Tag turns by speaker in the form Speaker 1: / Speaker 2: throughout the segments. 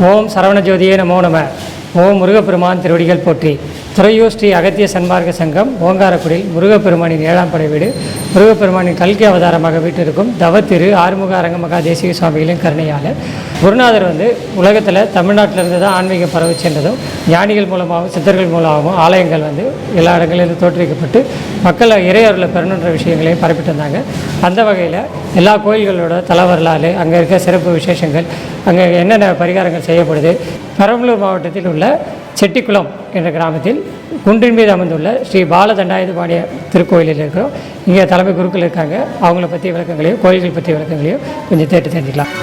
Speaker 1: ஓம் சரவணஜோதியே நமோ நம. ஓம் முருகப்பெருமான் திருவடிகள் போற்றி. துறையூர் ஸ்ரீ அகத்திய சன்மார்க்க சங்கம் ஓங்காரக்குடியில் முருகப்பெருமானின் ஏழாம் படை வீடு முருகப்பெருமானின் கல்கி அவதாரமாக வீட்டிருக்கும் தவத்திரு ஆறுமுக அரங்கமகா தேசிக சுவாமிகளின் கருணையால். குருநாதர் வந்து உலகத்தில் தமிழ்நாட்டிலிருந்து தான் ஆன்மீகம் பரவி சென்றதும் ஞானிகள் மூலமாகவும் சித்தர்கள் மூலமாகவும் ஆலயங்கள் வந்து எல்லா இடங்களிலிருந்து தோற்றுவிக்கப்பட்டு மக்களை இறையருளை பெறணுன்ற விஷயங்களையும் பரப்பிட்டு வந்தாங்க. அந்த வகையில் எல்லா கோயில்களோட தல வரலாறு அங்கே இருக்க சிறப்பு விசேஷங்கள் அங்கே என்னென்ன பரிகாரங்கள் செய்யப்படுது பெரம்பலூர் மாவட்டத்தில் உள்ள செட்டிக்குளம் என்ற கிராமத்தில் குன்றின் மீது அமர்ந்துள்ள ஸ்ரீ பாலதண்டாயுதபாணிய திருக்கோயிலில் இருக்கிறோம். இங்கே தலைமை குருக்கள் இருக்காங்க. அவங்கள பற்றி விளக்கங்களையும் கோயில்கள் பற்றிய விளக்கங்களையும் கொஞ்சம் தேட்டு தெரிஞ்சுக்கலாம்.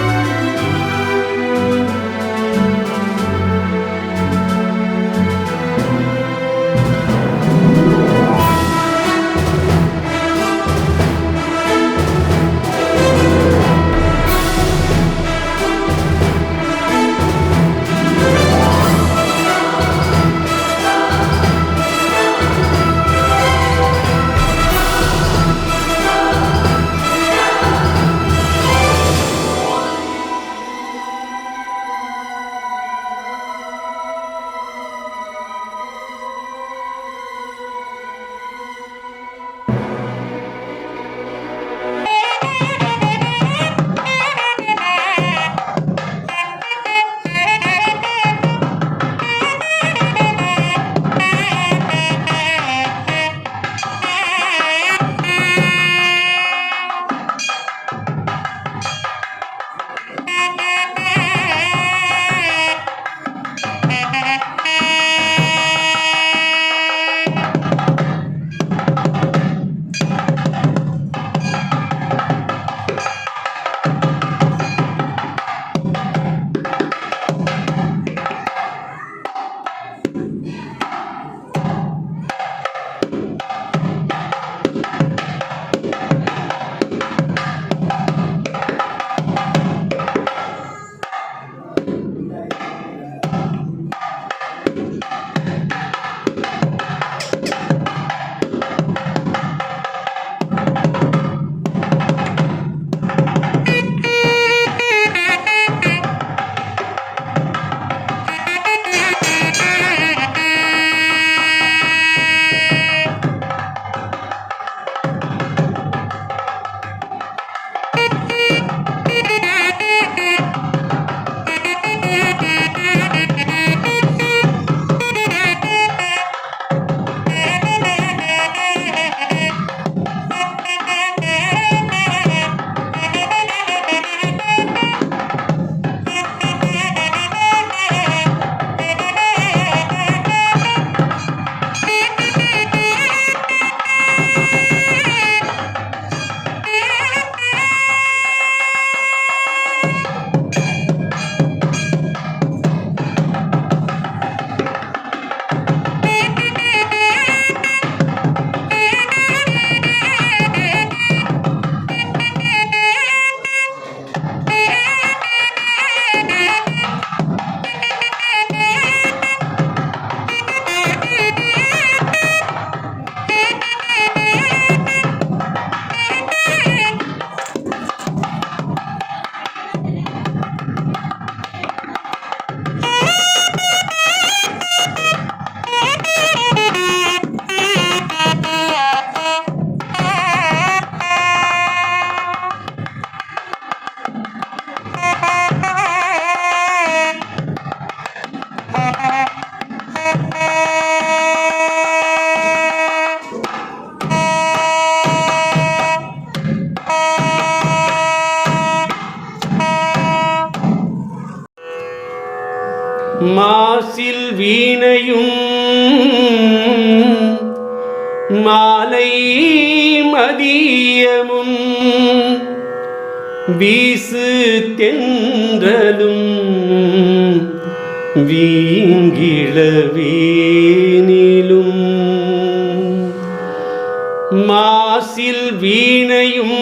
Speaker 2: மாசில் வீணையும்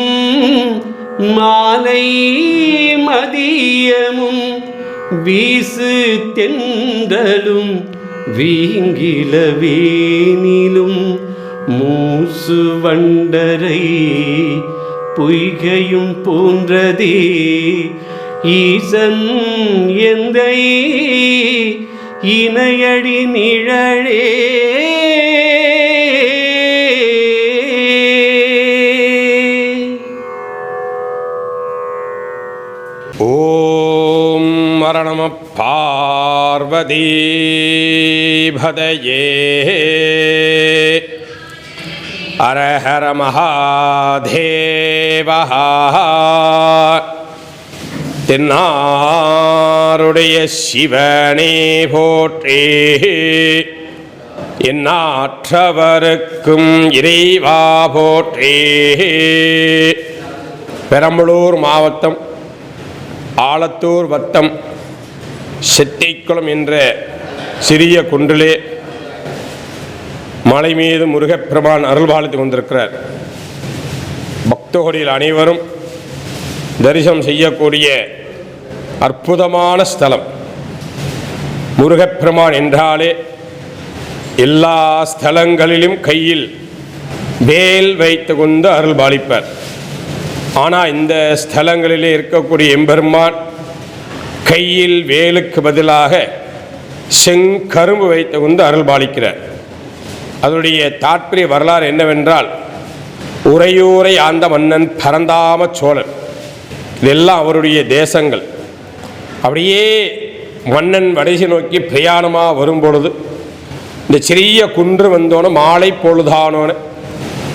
Speaker 2: மாலை மதியமும் வீசு தென்றலும் வீங்கிலவேனிலும் மூசு வண்டரை பொய்கையும் போன்றதே. ஈசன் எந்தை இணையடி நிழலே
Speaker 3: பார்வதி அரஹர மகாதேவா தென்னாருடைய சிவனே போற்றே எந்நாற்றவருக்கும் இறைவா போற்றே। பெரம்பலூர் மாவட்டம் ஆலத்தூர் வட்டம் செட்டைக்குளம் என்ற சிறிய குன்றிலே மலை மீது முருகப்பெருமான் அருள்பாலித்துக் கொண்டிருக்கிறார். பக்தகோடியில் அனைவரும் தரிசனம் செய்யக்கூடிய அற்புதமான ஸ்தலம். முருகப்பெருமான் என்றாலே எல்லா ஸ்தலங்களிலும் கையில் வேல் வைத்து கொண்டு அருள் பாலிப்பார் ஆனால் இந்த ஸ்தலங்களிலே இருக்கக்கூடிய எம்பெருமான் கையில் வேலுக்கு பதிலாக செங்கரும்பு வைத்து கொண்டு அருள்பாலிக்கிறார் அதனுடைய தாற்பரிய வரலாறு என்னவென்றால் உறையூரை ஆந்த மன்னன் பரந்தாம சோழன். இதெல்லாம் அவருடைய தேசங்கள். அப்படியே மன்னன் வடைசி நோக்கி பிரயாணமாக வரும்பொழுது இந்த சிறிய குன்று வந்தோன்னு மாலை பொழுதானோன்னு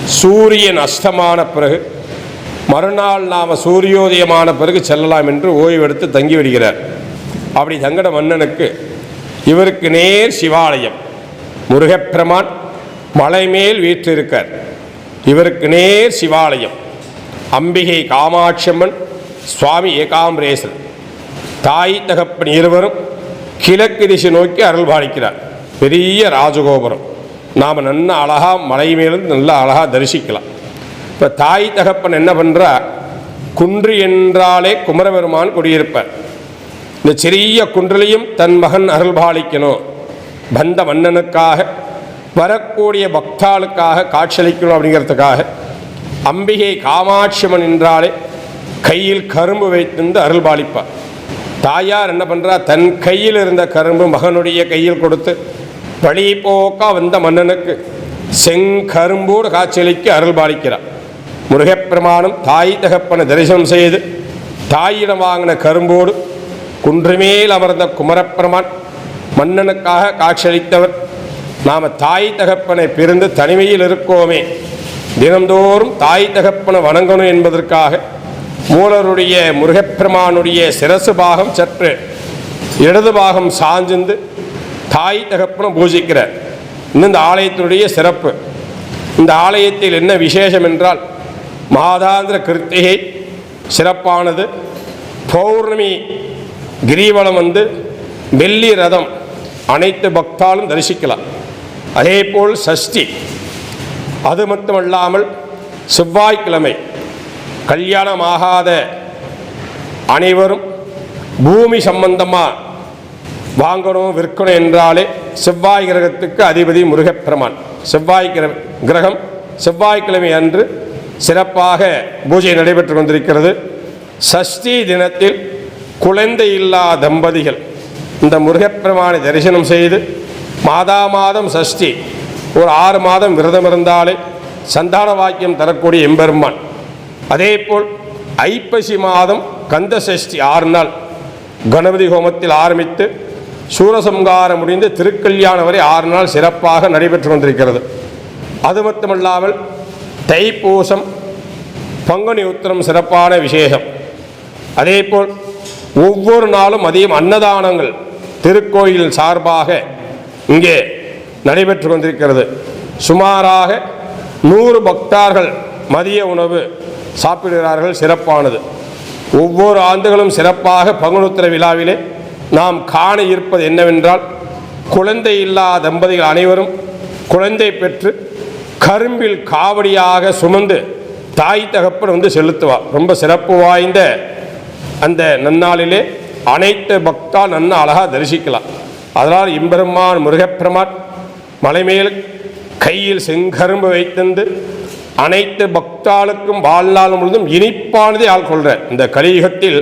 Speaker 3: சூரியன் அஸ்தமான பிறகு மறுநாள் நாம் சூரியோதயமான பிறகு செல்லலாம் என்று ஓய்வெடுத்து தங்கி விடுகிறார். அப்படி தங்கட மன்னனுக்கு இவருக்கு நேர் சிவாலயம். முருகப்பெருமான் மலை மேல் வீற்றிருக்கார். இவருக்கு நேர் சிவாலயம். அம்பிகை காமாட்சியம்மன் சுவாமி ஏகாம்பரேசன் தாய் தகப்பன் இருவரும் கிழக்கு திசை நோக்கி அருள்பாலிக்கிறார் பெரிய ராஜகோபுரம். நாம் நல்ல அழகாக மலை மேலிருந்து நல்லா அழகாக தரிசிக்கலாம். இப்போ தாய் தகப்பன் என்ன பண்ணுறா குன்று என்றாலே குமரபெருமான் குடியிருப்பார். இந்த சிறிய குன்றிலையும் தன் மகன் அருள்பாலிக்கணும் பந்த மன்னனுக்காக வரக்கூடிய பக்தாளுக்காக காட்சியளிக்கணும் அப்படிங்கிறதுக்காக அம்பிகை காமாட்சியம்மன் என்றாலே கையில் கரும்பு வைத்திருந்து அருள்பாலிப்பார் தாயார் என்ன பண்ணுறா தன் கையில் இருந்த கரும்பு மகனுடைய கையில் கொடுத்து வழி போக்கா வந்த மன்னனுக்கு செங்கரும்போடு காட்சியளிக்க அருள்பாலிக்கிறார் முருகப்பெருமானும் தாய் தகப்பனை தரிசனம் செய்து தாயிடம் வாங்கின கரும்போடு குன்றுமேல் அமர்ந்த குமரப்பெருமான் மன்னனுக்காக காட்சியளித்தவர். நாம் தாய் தகப்பனை பிரிந்து தனிமையில் இருக்கோமே. தினந்தோறும் தாய் தகப்பனை வணங்கணும் என்பதற்காக மூலருடைய முருகப்பெருமானுடைய சிரசு பாகம் சற்று இடது பாகம் சாஞ்சிந்து தாய் தகப்பனை பூஜிக்கிறார். இந்த ஆலயத்தினுடைய சிறப்பு. இந்த ஆலயத்தில் என்ன விசேஷம் என்றால் மாதாந்திர கிருத்திகை சிறப்பானது. பௌர்ணமி கிரிவலம் வந்து வெள்ளி ரதம் அனைத்து பக்தாலும் தரிசிக்கலாம். அதேபோல் சஷ்டி அது மட்டுமல்லாமல் செவ்வாய்க்கிழமை கல்யாணமாகாத அனைவரும் பூமி சம்பந்தமாக வாங்கணும் விற்கணும் என்றாலே செவ்வாய் கிரகத்துக்கு அதிபதி முருகப்பெருமான். செவ்வாய் கிர- கிரகம் செவ்வாய்க்கிழமை அன்று சிறப்பாக பூஜை நடைபெற்று கொண்டிருக்கிறது. சஷ்டி தினத்தில் குழந்தை இல்லா தம்பதிகள் இந்த முருகப்பெருமானை தரிசனம் செய்து மாதா மாதம் சஷ்டி ஒரு ஆறு மாதம் விரதம் இருந்தாலே சந்தான வாக்கியம் தரக்கூடிய எம்பெருமான். அதேபோல் ஐப்பசி மாதம் கந்த சஷ்டி ஆறு நாள் கணபதி ஹோமத்தில் ஆரம்பித்து சூரசம்காரம் முடிந்து திருக்கல்யாணம் வரை ஆறு நாள் சிறப்பாக நடைபெற்று கொண்டிருக்கிறது. அது மட்டுமல்லாமல் தைப்பூசம் பங்குனி உத்திரம் சிறப்பான விசேஷம். அதேபோல் ஒவ்வொரு நாளும் அதிகம் அன்னதானங்கள் திருக்கோயில் சார்பாக இங்கே நடைபெற்று கொண்டிருக்கிறது. சுமாராக நூறு பக்தார்கள் மதிய உணவு சாப்பிடுகிறார்கள் சிறப்பானது. ஒவ்வொரு ஆண்டுகளும் சிறப்பாக பங்குனுத்திர விழாவிலே நாம் காண இருப்பது என்னவென்றால் குழந்தை இல்லா தம்பதிகள் அனைவரும் குழந்தை பெற்று கரும்பில் காவடியாக சுமந்து தாய் தகப்பன் வந்து செலுத்துவார். ரொம்ப சிறப்பு வாய்ந்த அந்த நன்னாளிலே அனைத்து பக்தா நன்னா அழகாக தரிசிக்கலாம். அதனால் இம்பெருமான் முருகப்பெருமான் மலைமேல் கையில் செங்கரும்பு வைத்திருந்து அனைத்து பக்தாளுக்கும் வாழ்நாள் முழுதும் இனிப்பானதை ஆள் கொள்கிற இந்த கலியுகத்தில்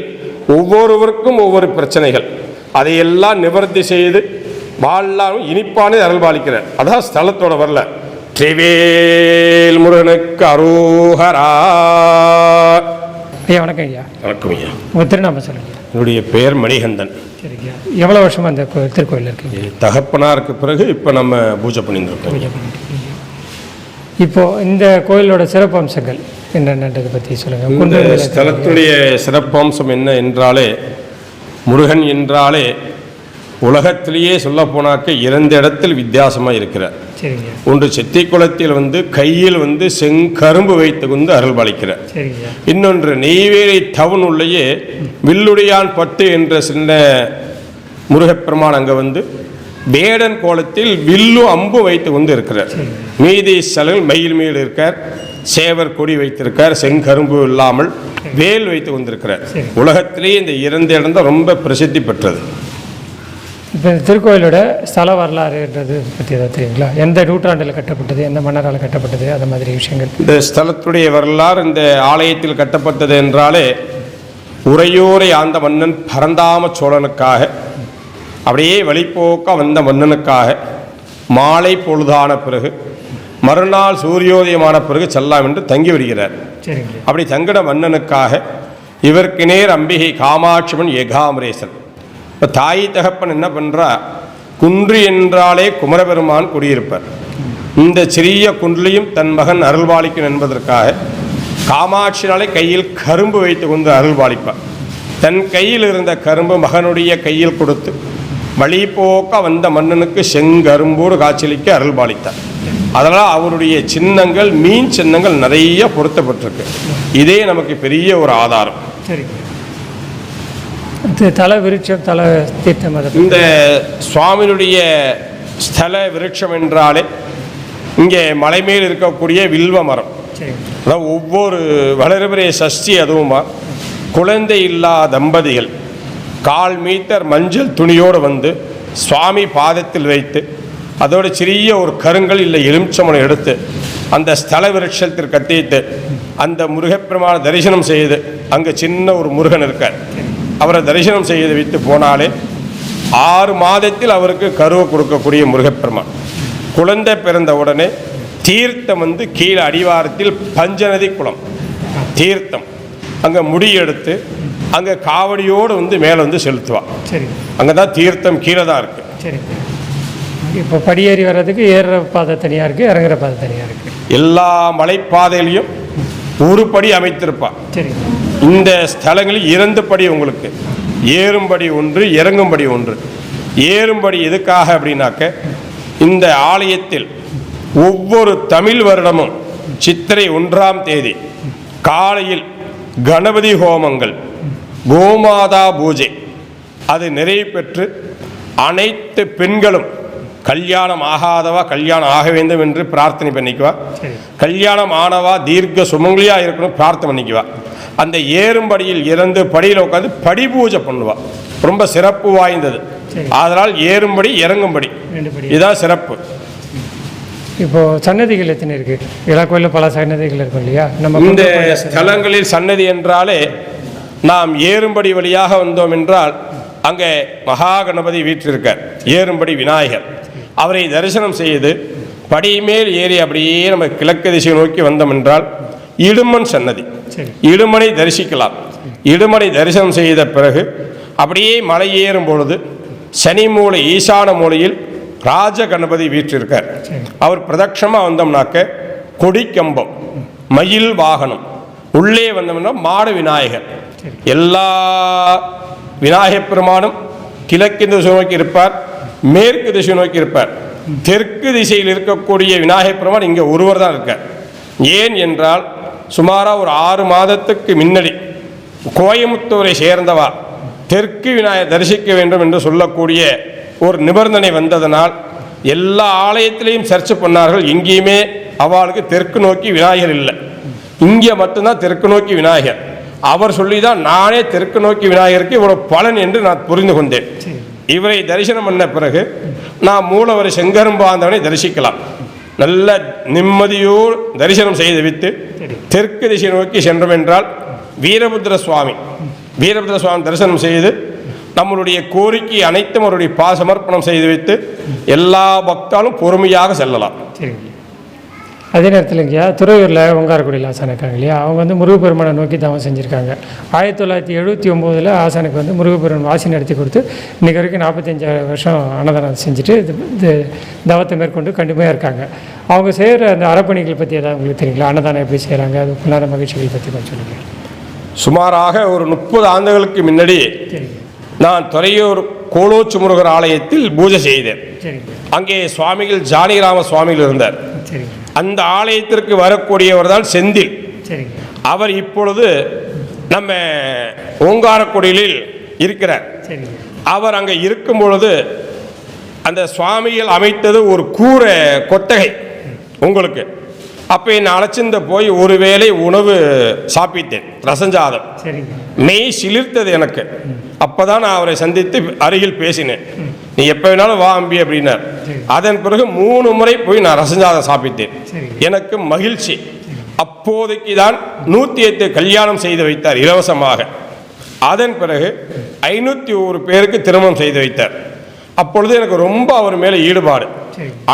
Speaker 3: ஒவ்வொருவருக்கும் ஒவ்வொரு பிரச்சனைகள். அதையெல்லாம் நிவர்த்தி செய்து வாழ்லாம் இனிப்பானதை அருள்பாலிக்கிறார். அதான் ஸ்தலத்தோட வரல திரிவேல் முருகனுக்கு அரோகரா
Speaker 1: ஐயா வணக்கம் ஐயா.
Speaker 3: வணக்கம் ஐயா.
Speaker 1: உங்கள் திருநாமம் சொல்லுங்க.
Speaker 3: என்னுடைய பெயர் மணிகண்டன்.
Speaker 1: சரிங்க எவ்வளோ வருஷமா அந்த திருக்கோயில் இருக்கீங்க?
Speaker 3: தகப்பனாருக்கு பிறகு இப்போ நம்ம பூஜை பண்ணியிருக்கோம்
Speaker 1: பூஜை பண்ணிட்டு இருக்கீங்க. இப்போ இந்த கோயிலோட சிறப்பு அம்சங்கள் என்னென்னதை பற்றி சொல்லுங்க.
Speaker 3: இந்த ஸ்தலத்துடைய சிறப்பம்சம் என்ன என்றாலே முருகன் என்றாலே உலகத்திலேயே சொல்லப்போனாக்க இரண்டு இடத்தில் வித்தியாசமாக இருக்கிறார். ஒன்று செத்திக்குளத்தில் வந்து கையில் வந்து செங்கரும்பு வைத்து கொண்டு அருள்பாலிக்கிறார் இன்னொன்று நெய்வேலி டவுன் உள்ளேயே வில்லுடையான் பட்டு என்ற சின்ன முருகப்பெருமான் அங்கே வந்து வேடன் கோலத்தில் வில்லு அம்பு வைத்து கொண்டு இருக்கிறார். மீதி ஸ்தலங்கள் மயில் மேல் இருக்கார் சேவர் கொடி வைத்திருக்கார் செங்கரும்பு இல்லாமல் வேல் வைத்து கொண்டிருக்கிறார். உலகத்திலேயே இந்த இரண்டு இடம் தான் ரொம்ப பிரசித்தி பெற்றது.
Speaker 1: இப்போ இந்த திருக்கோயிலோட ஸ்தல வரலாறுன்றது பற்றி ஏதாவது தெரியுங்களா? எந்த நூற்றாண்டில் கட்டப்பட்டது எந்த மன்னரால் கட்டப்பட்டது அந்த மாதிரி விஷயங்கள்.
Speaker 3: இந்த ஸ்தலத்துடைய வரலாறு இந்த ஆலயத்தில் கட்டப்பட்டது என்றாலே உறையூரை ஆண்ட மன்னன் பரந்தாம சோழனுக்காக அப்படியே வழிப்போக்க வந்த மன்னனுக்காக மாலை பொழுதான பிறகு மறுநாள் சூரியோதயமான பிறகு செல்லாம் என்று தங்கி விடுகிறார்
Speaker 1: சரிங்க
Speaker 3: அப்படி தங்கிட மன்னனுக்காக இவருக்கு நேர் அம்பிகை காமாட்சிமன் ஏகாமரேசன். இப்போ தாய் தகப்பன் என்ன பண்ணுறா குன்று என்றாலே குமரபெருமான் குடியிருப்பார் இந்த சிறிய குன்றிலையும் தன் மகன் அருள்பாலிக்கும் என்பதற்காக காமாட்சினாலே கையில் கரும்பு வைத்து கொண்டு அருள்பாலிப்பார் தன் கையில் இருந்த கரும்பு மகனுடைய கையில் கொடுத்து வழிபோக்க வந்த மன்னனுக்கு செங்கரும்போடு காட்சியளிக்க அருள்பாலித்தார் அதனால் அவருடைய சின்னங்கள் மீன் சின்னங்கள் நிறைய பொருத்தப்பட்டிருக்கு. இதே நமக்கு பெரிய ஒரு ஆதாரம்.
Speaker 1: சரி. தல விருட்சம் தல தீர்த்தம்
Speaker 3: இந்த சுவாமியினுடைய ஸ்தல விருட்சம் என்றாலே இங்கே மலை மேல் இருக்கக்கூடிய வில்வ மரம். அதாவது ஒவ்வொரு வளர்பிறை சஷ்டி அதுவுமா குழந்தை இல்லா தம்பதிகள் கால் மீட்டர் மஞ்சள் துணியோடு வந்து சுவாமி பாதத்தில் வைத்து அதோட சிறிய ஒரு கருங்கல் இல்லை எலுமிச்சமனம் எடுத்து அந்த ஸ்தல விருட்சத்தில் கட்டிட்டு அந்த முருகப்பெருமான தரிசனம் செய்து அங்கே சின்ன ஒரு முருகன் இருக்கார். அவரை தரிசனம் செய்து வைத்து போனாலே ஆறு மாதத்தில் அவருக்கு கருவை கொடுக்கக்கூடிய முருகப்பெருமான். குழந்தை பிறந்த உடனே தீர்த்தம் வந்து கீழே அடிவாரத்தில் பஞ்சநதி குளம் தீர்த்தம். அங்கே முடி எடுத்து அங்கே காவடியோடு வந்து மேலே வந்து செலுத்துவான்
Speaker 1: சரிங்க
Speaker 3: அங்கே தான் தீர்த்தம் கீழே தான் இருக்குது
Speaker 1: சரிங்க இப்போ படியேறி வர்றதுக்கு ஏறுற பாதை தனியாக இருக்குது இறங்குற பாதை தனியாக இருக்குது
Speaker 3: எல்லா மலைப்பாதையிலையும் ஒரு படி அமைத்திருப்பான்
Speaker 1: சரிங்க
Speaker 3: இந்த ஸ்தலங்களில் இரண்டு படி உங்களுக்கு ஏறும்படி ஒன்று இறங்கும்படி ஒன்று. ஏறும்படி எதுக்காக அப்படின்னாக்க இந்த ஆலயத்தில் ஒவ்வொரு தமிழ் வருடமும் சித்திரை ஒன்றாம் தேதி காலையில் கணபதி ஹோமங்கள் கோமாதா பூஜை அது நிறைவு பெற்று அனைத்து பெண்களும் கல்யாணம் ஆகாதவா கல்யாணம் ஆக வேண்டும் என்று பிரார்த்தனை பண்ணிக்குவா. கல்யாணம் ஆனவா தீர்க்க சுமங்கலியா இருக்கணும் பிரார்த்தனை பண்ணிக்குவா. அந்த ஏறும்படியில் இறந்து படியில் உட்காந்து படி பூஜை பண்ணுவா. ரொம்ப சிறப்பு வாய்ந்தது. அதனால் ஏறும்படி இறங்கும்படி.
Speaker 1: படி
Speaker 3: இதுதான் சிறப்பு.
Speaker 1: இப்போ சன்னதிகள் எத்தனை இருக்கு? எல்லா கோயிலும் பல சன்னதிகள் இருக்கும் இல்லையா? நம்ம
Speaker 3: இந்த ஸ்தலங்களில் சன்னதி என்றாலே நாம் ஏறும்படி வழியாக வந்தோம் என்றால் அங்கே மகா கணபதி வீற்றிருக்கார். ஏறும்படி விநாயகர். அவரை தரிசனம் செய்து படிமேல் ஏறி அப்படியே நம்ம கிழக்கு திசை நோக்கி வந்தோம் என்றால் இடுமன் சன்னதி. இடுமனை தரிசிக்கலாம். இடுமனை தரிசனம் செய்த பிறகு அப்படியே மலை ஏறும் பொழுது சனி மூலை ஈசான மூலையில் ராஜ கணபதி வீற்றிருக்கார். அவர் பிரதட்சமாக வந்தோம்னாக்க கொடிக்கம்பம் மயில் வாகனம். உள்ளே வந்தோம்னா மாடு விநாயகர். எல்லா விநாயகப் பெருமானும் கிழக்கு திசை நோக்கி இருப்பார் மேற்கு திசை நோக்கி இருப்பார். தெற்கு திசையில் இருக்கக்கூடிய விநாயகப் பெருமான் இங்கே ஒருவர் தான் இருக்கார். ஏன் என்றால் சுமாராக ஒரு ஆறு மாதத்துக்கு முன்னாடி கோயமுத்தூரை சேர்ந்தவா தெற்கு விநாயகர் தரிசிக்க வேண்டும் என்று சொல்லக்கூடிய ஒரு நிபந்தனை வந்ததனால் எல்லா ஆலயத்திலையும் சர்ச் பண்ணார்கள். எங்கேயுமே அவளுக்கு தெற்கு நோக்கி விநாயகர் இல்லை. இங்கே மட்டும்தான் தெற்கு நோக்கி விநாயகர். அவர் சொல்லி தான் நானே தெற்கு நோக்கி விநாயகருக்கு இவ்வளவு பலன் என்று நான் புரிந்து கொண்டேன். இவரை தரிசனம் பண்ண பிறகு நான் மூலவர் செங்கரும்பாந்தவனை தரிசிக்கலாம். நல்ல நிம்மதியோடு தரிசனம் செய்து விட்டு
Speaker 1: சரி.
Speaker 3: தெற்கு திசை நோக்கி சென்றோம் என்றால் வீரபுத்திர சுவாமி. வீரபத்ர சுவாமி தரிசனம் செய்து நம்மளுடைய கோரிக்கை அனைத்தும் அவருடைய பாசமர்ப்பணம் செய்து வைத்து எல்லா பக்தாலும் பொறுமையாக செல்லலாம்.
Speaker 1: அதே நேரத்தில் இங்கேயா துறையூரில் ஓங்காரக்குடியில் ஆசான் இருக்காங்க இல்லையா? அவங்க வந்து முருகப்பெருமானை நோக்கி தவம் செஞ்சுருக்காங்க. ஆயிரத்தி தொள்ளாயிரத்தி எழுபத்தி ஒம்போதில் ஆசானுக்கு வந்து முருகப்பெருமான் வாசி நடத்தி கொடுத்து இன்றைக்கி வரைக்கும் நாற்பத்தஞ்சு வருஷம் அன்னதானம் செஞ்சுட்டு இது தவத்தை மேற்கொண்டு கண்டிப்பாக இருக்காங்க. அவங்க செய்கிற அந்த அறப்பணிகள் பற்றி ஏதாவது உங்களுக்கு தெரியுங்களா? அன்னதானம் எப்படி செய்கிறாங்க அது புண்ணார மகிழ்ச்சிகள் பற்றி கொஞ்சம் சொல்லுங்கள்
Speaker 3: சுமாராக ஒரு முப்பது ஆண்டுகளுக்கு முன்னாடி நான் துறையூர் கோலோச்சு முருகர் ஆலயத்தில் பூஜை செய்தேன். அங்கே சுவாமிகள் ஜானிராம சுவாமிகள் இருந்தார்.
Speaker 1: சரிங்க.
Speaker 3: அந்த ஆலயத்திற்கு வரக்கூடியவர் தான் செந்தில் அவர் இப்பொழுது நம்ம ஓங்காரக்குடியில் இருக்கிறார். அவர் அங்கே இருக்கும் பொழுது அந்த சுவாமிகள் அமைத்தது ஒரு கூரை கொட்டகை உங்களுக்கு. அப்போ என்னை அழைச்சிருந்த போய் ஒரு வேளை உணவு சாப்பிட்டேன் ரசஞ்சாதம். மெய் சிலிர்த்தது எனக்கு. அப்பதான் நான் அவரை சந்தித்து அருகில் பேசினேன். நீ எப்போ வேணாலும் வா அம்பி அப்படின்னார். அதன் பிறகு மூணு முறை போய் நான் ரசஞ்சாதம் சாப்பிட்டேன். எனக்கு மகிழ்ச்சி. அப்போதைக்கு தான் நூற்றி எட்டு கல்யாணம் செய்து வைத்தார் இலவசமாக. அதன் பிறகு ஐநூற்றி ஒரு பேருக்கு திருமணம் செய்து வைத்தார். அப்பொழுது எனக்கு ரொம்ப அவர் மேலே ஈடுபாடு.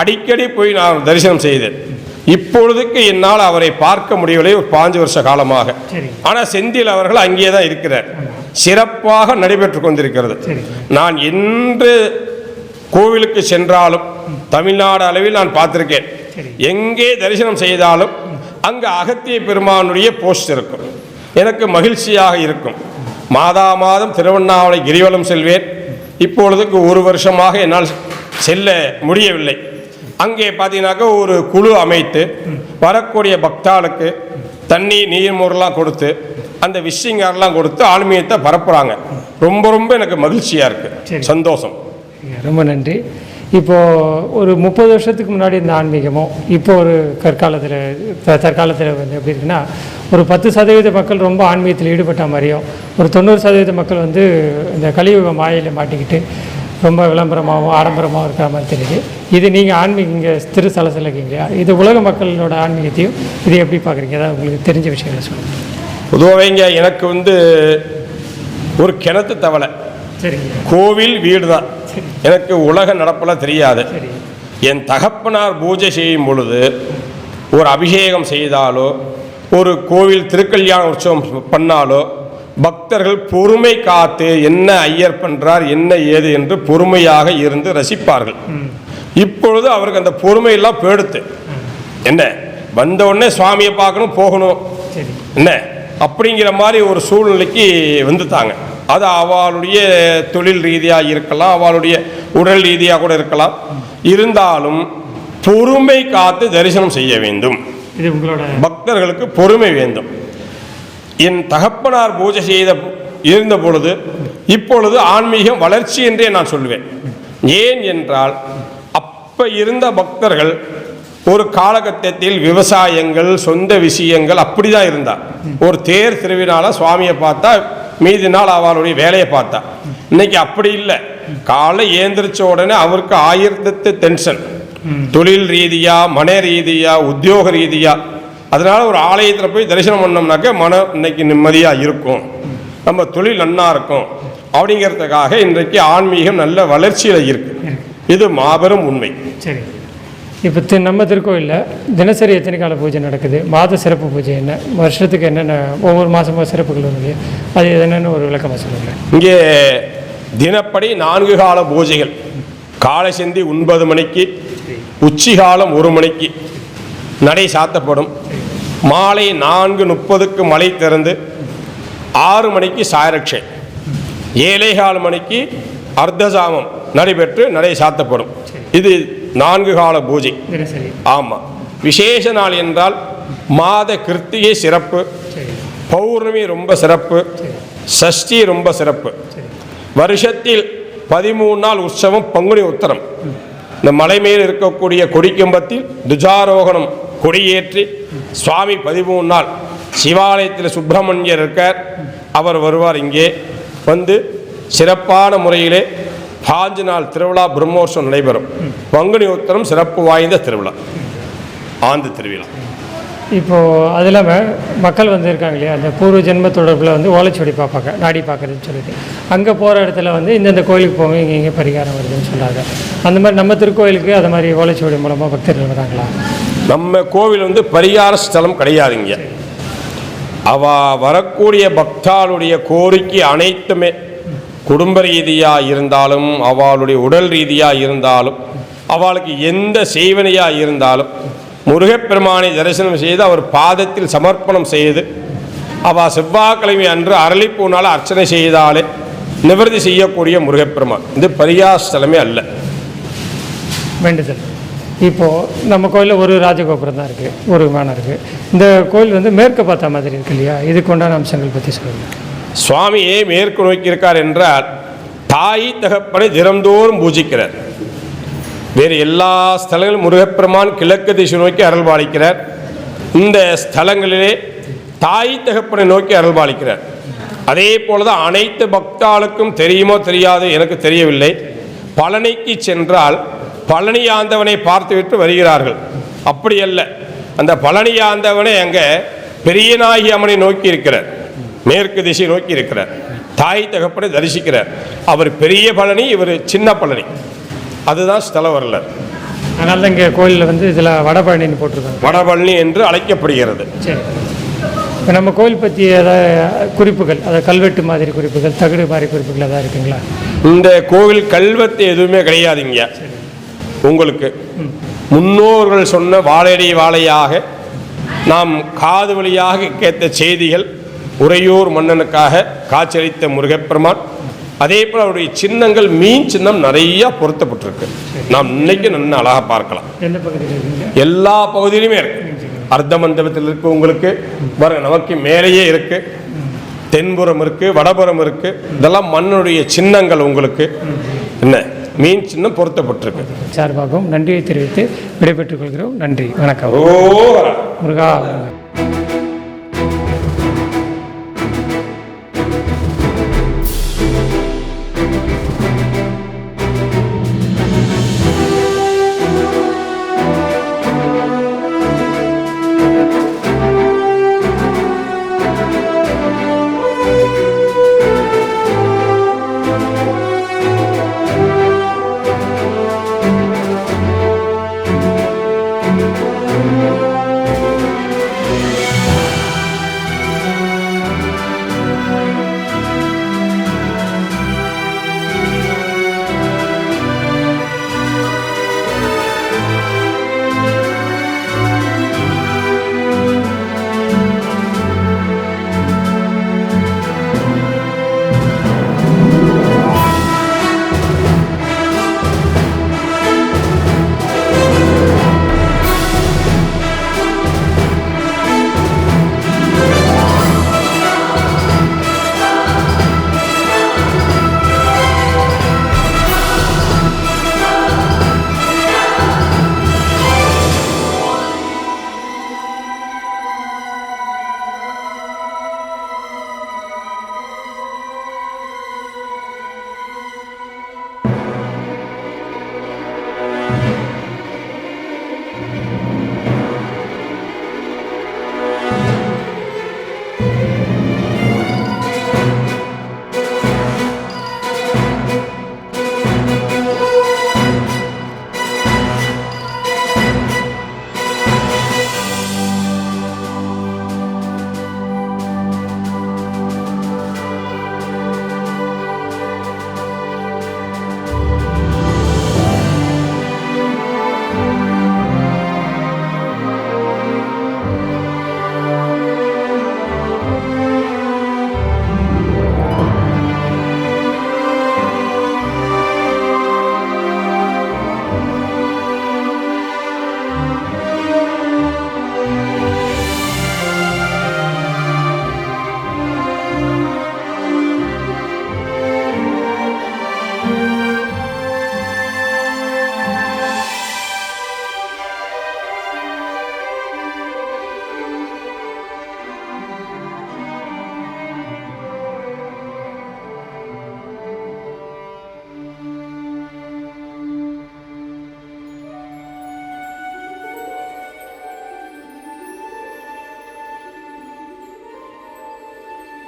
Speaker 3: அடிக்கடி போய் நான் தரிசனம் செய்தேன். இப்பொழுதுக்கு என்னால் அவரை பார்க்க முடியவில்லை ஒரு பாஞ்சு வருஷ காலமாக. ஆனால் செந்தில் அவர்கள் அங்கே தான் இருக்கிறார் சிறப்பாக நடைபெற்று கொண்டிருக்கிறது. நான் என்று கோவிலுக்கு சென்றாலும் தமிழ்நாடு அளவில் நான் பார்த்திருக்கேன். எங்கே தரிசனம் செய்தாலும் அங்கு அகத்திய பெருமானுடைய போஸ்ட் இருக்கும். எனக்கு மகிழ்ச்சியாக இருக்கும். மாதா மாதம் திருவண்ணாமலை கிரிவலம் செல்வேன். இப்பொழுதுக்கு ஒரு வருஷமாக என்னால் செல்ல முடியவில்லை. அங்கே பார்த்தீங்கன்னாக்கா ஒரு குழு அமைத்து வரக்கூடிய பக்தாளுக்கு தண்ணி நீர்மோர்லாம் கொடுத்து அந்த விஷயங்கள்லாம் கொடுத்து ஆன்மீகத்தை பரப்புகிறாங்க ரொம்ப ரொம்ப எனக்கு மகிழ்ச்சியாக. இருக்குது சந்தோஷம்.
Speaker 1: ரொம்ப நன்றி. இப்போது ஒரு முப்பது வருஷத்துக்கு முன்னாடி இந்த ஆன்மீகமும் இப்போ ஒரு கற்காலத்தில் தற்காலத்தில் வந்து எப்படி இருக்குன்னா ஒரு பத்து சதவீத மக்கள் ரொம்ப ஆன்மீகத்தில் ஈடுபட்ட மாதிரியும் ஒரு தொண்ணூறு சதவீத மக்கள் வந்து இந்த கலியுக மாயையில் மாட்டிக்கிட்டு ரொம்ப விளம்பரமாகவும் ஆடம்பரமாகவும் இருக்கிற மாதிரி தெரியுது. இது நீங்கள் ஆன்மீக இங்கே இருக்கீங்க இல்லையா இது உலக மக்களோட ஆன்மீகத்தையும் இது எப்படி பார்க்குறீங்க? ஏதாவது உங்களுக்கு தெரிஞ்ச விஷயங்களை சொல்லுங்கள்
Speaker 3: பொதுவாக இங்க எனக்கு வந்து ஒரு கிணத்து தவளை.
Speaker 1: சரிங்க.
Speaker 3: கோவில் வீடு தான் எனக்கு உலக நடப்பெல்லாம் தெரியாது.
Speaker 1: சரி.
Speaker 3: என் தகப்பனார் பூஜை செய்யும் பொழுது ஒரு அபிஷேகம் செய்தாலோ ஒரு கோவில் திருக்கல்யாண உற்சவம் பண்ணாலோ பக்தர்கள் பொறுமை காத்து என்ன ஐயர் பண்றார் என்ன ஏது என்று பொறுமையாக இருந்து ரசிப்பார்கள். இப்பொழுது அவருக்கு அந்த பொறுமையெல்லாம் போயிடுத்து என்ன? வந்த உடனே சுவாமியை பார்க்கணும் போகணும். என்ன? அப்படிங்கிற மாதிரி ஒரு சூழ்நிலைக்கு வந்துட்டாங்க. அது அவளுடைய தொழில் ரீதியாக இருக்கலாம் அவளுடைய உடல் ரீதியாக கூட இருக்கலாம். இருந்தாலும் பொறுமை காத்து தரிசனம் செய்ய வேண்டும். பக்தர்களுக்கு பொறுமை வேண்டும். என் தகப்பனார் பூஜை செய்த இருந்த பொழுது இப்பொழுது ஆன்மீகம் வளர்ச்சி என்றே நான் சொல்லுவேன். ஏன் என்றால் அப்ப இருந்த பக்தர்கள் ஒரு காலகட்டத்தில் விவசாயங்கள் சொந்த விஷயங்கள் அப்படிதான் இருந்தார் ஒரு தேர் திருவினால சுவாமியை பார்த்தா மீதி நாள் அவளுடைய வேலையை பார்த்தா. இன்னைக்கு அப்படி இல்லை. காலை ஏந்திரிச்ச உடனே அவருக்கு ஆயிரத்து டென்ஷன் தொழில் ரீதியா மன ரீதியா உத்தியோக ரீதியா அதனால ஒரு ஆலயத்தில் போய் தரிசனம் பண்ணோம்னாக்க மனம் இன்னைக்கு நிம்மதியா இருக்கும். நம்ம தொழில் நன்னா இருக்கும். அப்படிங்கிறதுக்காக இன்றைக்கு ஆன்மீகம் நல்ல வளர்ச்சியில் இருக்கு. இது மாபெரும் உண்மை.
Speaker 1: சரி. இப்போ நம்ம திருக்கோயிலில் தினசரி எத்தனை கால பூஜை நடக்குது? மாத சிறப்பு பூஜை என்ன? வருஷத்துக்கு என்னென்ன ஒவ்வொரு மாதமும் சிறப்புகள் வருது. அது என்னென்னு ஒரு விளக்கமாக சொல்லுங்கள்
Speaker 3: இங்கே தினப்படி நான்கு கால பூஜைகள். காலை செந்தி ஒன்பது மணிக்கு உச்சிகாலம் ஒரு மணிக்கு. நடை சாத்தப்படும். மாலை நான்கு முப்பதுக்கு மலை திறந்து ஆறு மணிக்கு சாயரட்சை. ஏழே கால் மணிக்கு அர்த்தசாமம் நடைபெற்று நடை சாத்தப்படும். இது நான்கு கால பூஜை. ஆமாம் விசேஷ நாள் என்றால் மாத கிருத்திகை சிறப்பு. பௌர்ணமி ரொம்ப சிறப்பு. சஷ்டி ரொம்ப சிறப்பு. வருஷத்தில் பதிமூணு நாள் உற்சவம் பங்குனி உத்தரம். இந்த மலை மேல் இருக்கக்கூடிய கொடிக்கம்பத்தில் துஜாரோகணம். கொடியேற்றி சுவாமி பதிமூணு நாள் சிவாலயத்தில் சுப்பிரமணியர் இருக்கார். அவர் வருவார் இங்கே. வந்து சிறப்பான முறையிலே பாஞ்சு நாள் திருவிழா பிரம்மோற்சவம் நடைபெறும். பங்குனி உத்தரம் சிறப்பு வாய்ந்த திருவிழா. ஆந்து திருவிழா.
Speaker 1: இப்போது அது இல்லாமல் மக்கள் வந்து இருக்காங்க இல்லையா? அந்த பூர்வ ஜென்ம தொடர்பில் வந்து ஓலைச்சுவடி பார்ப்பாங்க நாடி பார்க்குறதுன்னு சொல்லிட்டு. அங்கே போகிற இடத்துல வந்து இந்தந்த கோயிலுக்கு போங்க இங்கே இங்கே பரிகாரம் வருதுன்னு சொல்கிறாங்க அந்த மாதிரி நம்ம திருக்கோயிலுக்கு அது மாதிரி ஓலைச்சுவடி மூலமாக பக்தர்கள் வராங்களா?
Speaker 3: நம்ம கோவில் வந்து பரிகார ஸ்தலம் கிடையாதுங்க. அவ வரக்கூடிய பக்தாளுடைய கோரிக்கை அனைத்துமே. குடும்ப ரீதியாக இருந்தாலும் அவளுடைய உடல் ரீதியாக இருந்தாலும் அவளுக்கு எந்த செய்வனையாக இருந்தாலும் முருகப்பெருமானை தரிசனம் செய்து அவர் பாதத்தில் சமர்ப்பணம் செய்து அவள் செவ்வாய்க்கிழமை அன்று அரளிப்பூனால் அர்ச்சனை செய்தாலே நிவர்த்தி செய்யக்கூடிய முருகப்பெருமான். இது பரிகார ஸ்தலமே அல்ல.
Speaker 1: வேண்டுதல். இப்போது நம்ம கோயிலில் ஒரு ராஜகோபுரம் தான் இருக்குது ஒரு விமானம் இருக்குது இந்த கோயில் வந்து மேற்கு பார்த்த மாதிரி இருக்கு இல்லையா? இதுக்கு உண்டான அம்சங்கள் பற்றி சொல்லுங்கள்
Speaker 3: சுவாமியே மேற்கு நோக்கி இருக்கார் என்றால் தாய் தகப்பனை தினந்தோறும் பூஜிக்கிறார். வேறு எல்லா ஸ்தலங்களும் முருகப்பெருமான் கிழக்கு திசை நோக்கி அருள்பாலிக்கிறார் இந்த ஸ்தலங்களிலே தாய் தகப்பனை நோக்கி அருள்பாலிக்கிறார் அதே போல தான் அனைத்து பக்தாளுக்கும் தெரியுமோ தெரியாது எனக்கு தெரியவில்லை. பழனிக்கு சென்றால் பழனி ஆண்டவனை பார்த்துவிட்டு வருகிறார்கள். அப்படி அல்ல அந்த பழனி ஆண்டவனை அங்கே பெரியநாயகி அம்மனை நோக்கி இருக்கிறார் மேற்கு திசை நோக்கி இருக்கிறார் தாய் தகப்பனை தரிசிக்கிறார். அவர் பெரிய பழனி இவர் சின்ன பழனி. அதுதான் ஸ்தல வரலாறு.
Speaker 1: அதனால தான் இங்கே கோயிலில் வந்து இதில் வடபழனின்னு போட்டிருக்காங்க.
Speaker 3: வடபழனி என்று அழைக்கப்படுகிறது.
Speaker 1: சரி. இப்போ நம்ம கோயில் பற்றி ஏதாவது குறிப்புகள் அதாவது கல்வெட்டு மாதிரி குறிப்புகள் தகடு மாதிரி குறிப்புகள் ஏதாவது இருக்குங்களா?
Speaker 3: இந்த கோவில் கல்வெட்டு எதுவுமே கிடையாதுங்க உங்களுக்கு. முன்னோர்கள் சொன்ன வாழையடி வாழையாக நாம் காது வழியாக கேட்ட செய்திகள் உறையூர் மன்னனுக்காக காட்சியளித்த முருகப்பெருமான். அதே போல் அவருடைய சின்னங்கள் மீன் சின்னம் நிறைய பொருத்தப்பட்டிருக்கு. நாம் இன்னைக்கு நல்ல அழகாக பார்க்கலாம். எல்லா பகுதியிலுமே இருக்கு. அர்த்த மண்டபத்தில் இருக்கு உங்களுக்கு. பாருங்க நமக்கு மேலேயே இருக்கு. தென்புறம் இருக்கு வடபுறம் இருக்கு. இதெல்லாம் மண்ணுடைய சின்னங்கள் உங்களுக்கு. என்ன? மீன் சின்னம் பொருத்தப்பட்டிருக்கு
Speaker 1: சார்பாகவும் நன்றியை தெரிவித்து விடைபெற்றுக் கொள்கிறோம். நன்றி. வணக்கம்.
Speaker 3: ஓ
Speaker 1: முருகா